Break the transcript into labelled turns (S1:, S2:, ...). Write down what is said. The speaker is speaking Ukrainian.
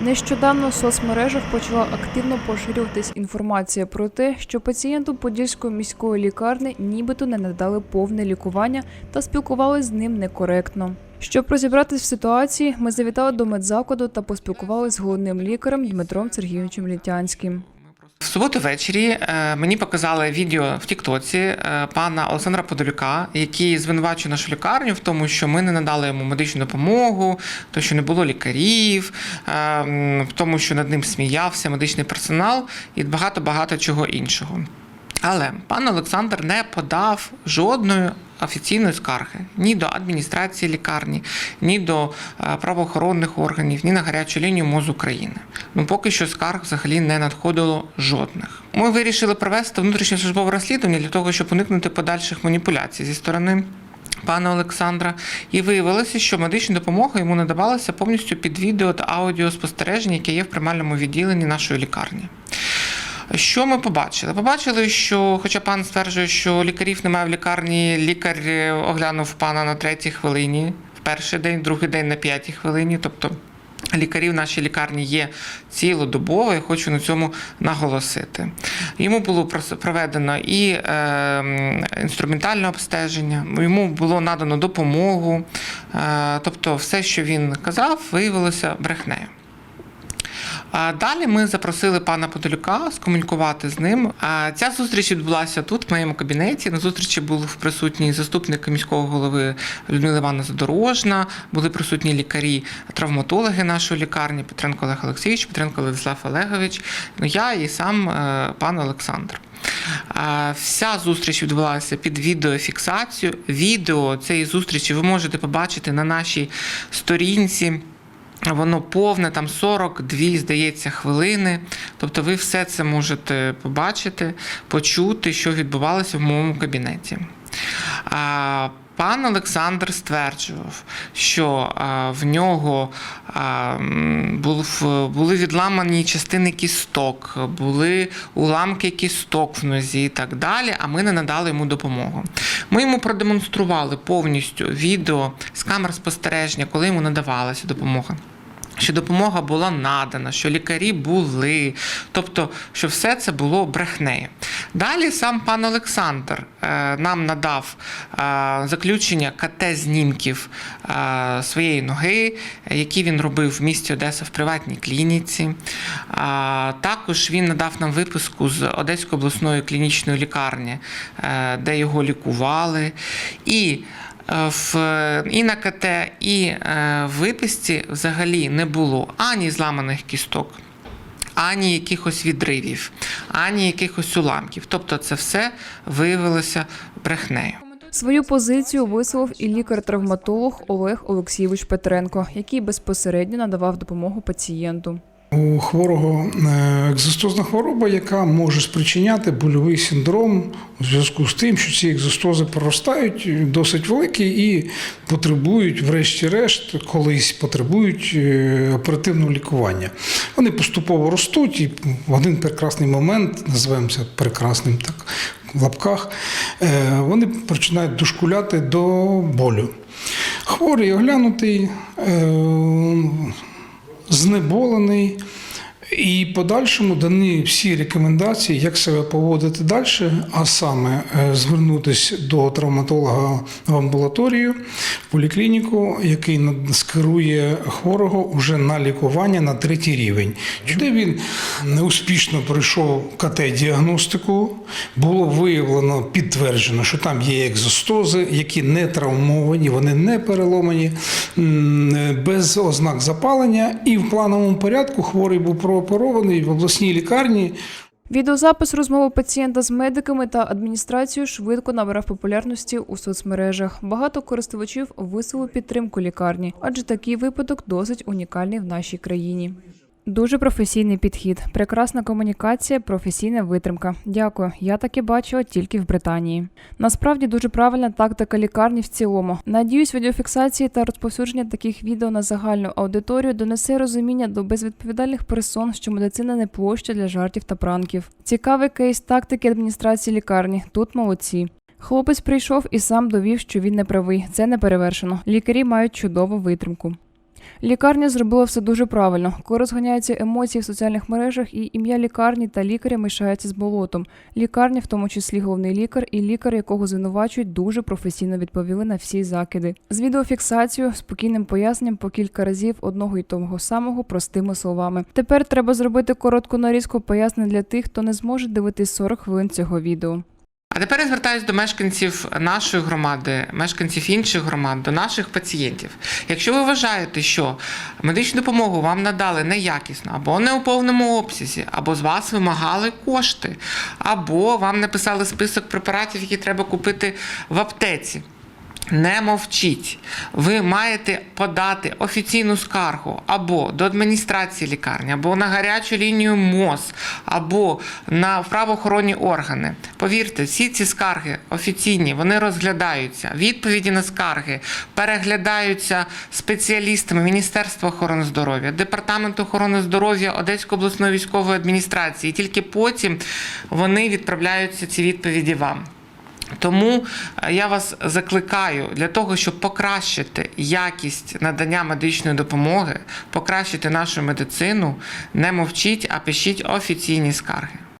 S1: Нещодавно в соцмережах почала активно поширюватись інформація про те, що пацієнту Подільської міської лікарні нібито не надали повне лікування та спілкувалися з ним некоректно. Щоб розібратись в ситуації, ми завітали до медзакладу та поспілкувалися з головним лікарем Дмитром Сергійовичем Літянським.
S2: В суботу ввечері е, мені показали відео в Тіктоці е, пана Олександра Подолюка, який звинувачує нашу лікарню в тому, що ми не надали йому медичну допомогу, то що не було лікарів, е, в тому, що над ним сміявся медичний персонал і багато багато чого іншого. Але пан Олександр не подав жодної офіційної скарги ні до адміністрації лікарні, ні до е, правоохоронних органів, ні на гарячу лінію МОЗ України. Ну поки що скарг взагалі не надходило жодних. Ми вирішили провести внутрішнє службове розслідування для того, щоб уникнути подальших маніпуляцій зі сторони. Пана Олександра, і виявилося, що медична допомога йому надавалася повністю під відео та аудіоспостереження, яке є в приймальному відділенні нашої лікарні. Що ми побачили? Побачили, що, хоча пан стверджує, що лікарів немає в лікарні, лікар е, оглянув пана на третій хвилині, в перший день, другий день на п'ятій хвилині. Тобто лікарів в нашій лікарні є цілодобово, я хочу на цьому наголосити. Йому було проведено і е, інструментальне обстеження, йому було надано допомогу. Е, тобто, все, що він казав, виявилося брехнею. Далі ми запросили пана Подолюка скомунікувати з ним. Ця зустріч відбулася тут, в моєму кабінеті. На зустрічі був присутній заступник міського голови Людмила Івановна Задорожна, були присутні лікарі, травматологи нашої лікарні Петренко Олег Олексійович, Петренко Владислав Олегович, ну я і сам е, пан Олександр. Вся зустріч відбулася під відеофіксацію. Відео цієї зустрічі ви можете побачити на нашій сторінці. Воно повне, там 42, здається, хвилини. Тобто ви все це можете побачити, почути, що відбувалося в моєму кабінеті. Пан Олександр стверджував, що а, в нього був, були відламані частини кісток, були уламки кісток в нозі і так далі, а ми не надали йому допомогу. Ми йому продемонстрували повністю відео з камер спостереження, коли йому надавалася допомога. Що допомога була надана, що лікарі були, тобто, що все це було брехнею. Далі сам пан Олександр е, нам надав е, заключення КТ-знімків е, своєї ноги, які він робив в місті Одеса в приватній клініці. Також він надав нам виписку з Одеської обласної клінічної лікарні, де його лікували. І в, і на КТ, і е, в виписці взагалі не було ані зламаних кісток, ані якихось відривів, ані якихось уламків. Тобто це все виявилося брехнею.
S1: Свою позицію висловив і лікар-травматолог Олег Олексійович Петренко, який безпосередньо надавав допомогу пацієнту.
S3: У хворого е, екзостозна хвороба, яка може спричиняти больовий синдром у зв'язку з тим, що ці екзостози проростають досить великі і потребують, врешті-решт, колись потребують е, оперативного лікування. Вони поступово ростуть, і в один прекрасний момент, називаємо це прекрасним так в лапках, е, вони починають дошкуляти до болю. Хворий оглянутий. Знеболений. І подальшому дані всі рекомендації, як себе поводити далі, а саме е, звернутися до травматолога в амбулаторію, в поліклініку, який скерує хворого вже на лікування на третій рівень. Де він неуспішно пройшов КТ-діагностику, було виявлено, підтверджено, що там є екзостози, які не травмовані, вони не переломані, без ознак запалення, і в плановому порядку хворий був прооперований в обласній лікарні.
S1: Відеозапис розмови пацієнта з медиками та адміністрацією швидко набирав популярності у соцмережах. Багато користувачів висловили підтримку лікарні, адже такий випадок досить унікальний в нашій країні. Дуже професійний підхід, прекрасна комунікація, професійна витримка. Дякую. Я таке бачила тільки в Британії. Насправді дуже правильна тактика лікарні в цілому. Надіюсь, відеофіксації та розповсюдження таких відео на загальну аудиторію донесе розуміння до безвідповідальних персон, що медицина не площа для жартів та пранків. Цікавий кейс тактики адміністрації лікарні. Тут молодці. Хлопець прийшов і сам довів, що він не правий. Це не перевершено. Лікарі мають чудову витримку. Лікарня зробила все дуже правильно. Коли розганяються емоції в соціальних мережах, і ім'я лікарні та лікаря мішається з болотом. Лікарня, в тому числі головний лікар, і лікар, якого звинувачують, дуже професійно відповіли на всі закиди. З відеофіксацією, спокійним поясненням по кілька разів одного й того самого простими словами. Тепер треба зробити коротку нарізку пояснень для тих, хто не зможе дивитись 40 хвилин цього відео.
S2: А тепер я звертаюся до мешканців нашої громади, мешканців інших громад, до наших пацієнтів. Якщо ви вважаєте, що медичну допомогу вам надали неякісно, або не у повному обсязі, або з вас вимагали кошти, або вам написали список препаратів, які треба купити в аптеці. Не мовчіть. Ви маєте подати офіційну скаргу або до адміністрації лікарні, або на гарячу лінію МОЗ, або на правоохоронні органи. Повірте, всі ці скарги офіційні, вони розглядаються. Відповіді на скарги переглядаються спеціалістами Міністерства охорони здоров'я, Департаменту охорони здоров'я Одеської обласної військової адміністрації. І тільки потім вони відправляються ці відповіді вам. Тому е, я вас закликаю для того, щоб покращити якість надання медичної допомоги, покращити нашу медицину, не мовчіть, а пишіть офіційні скарги.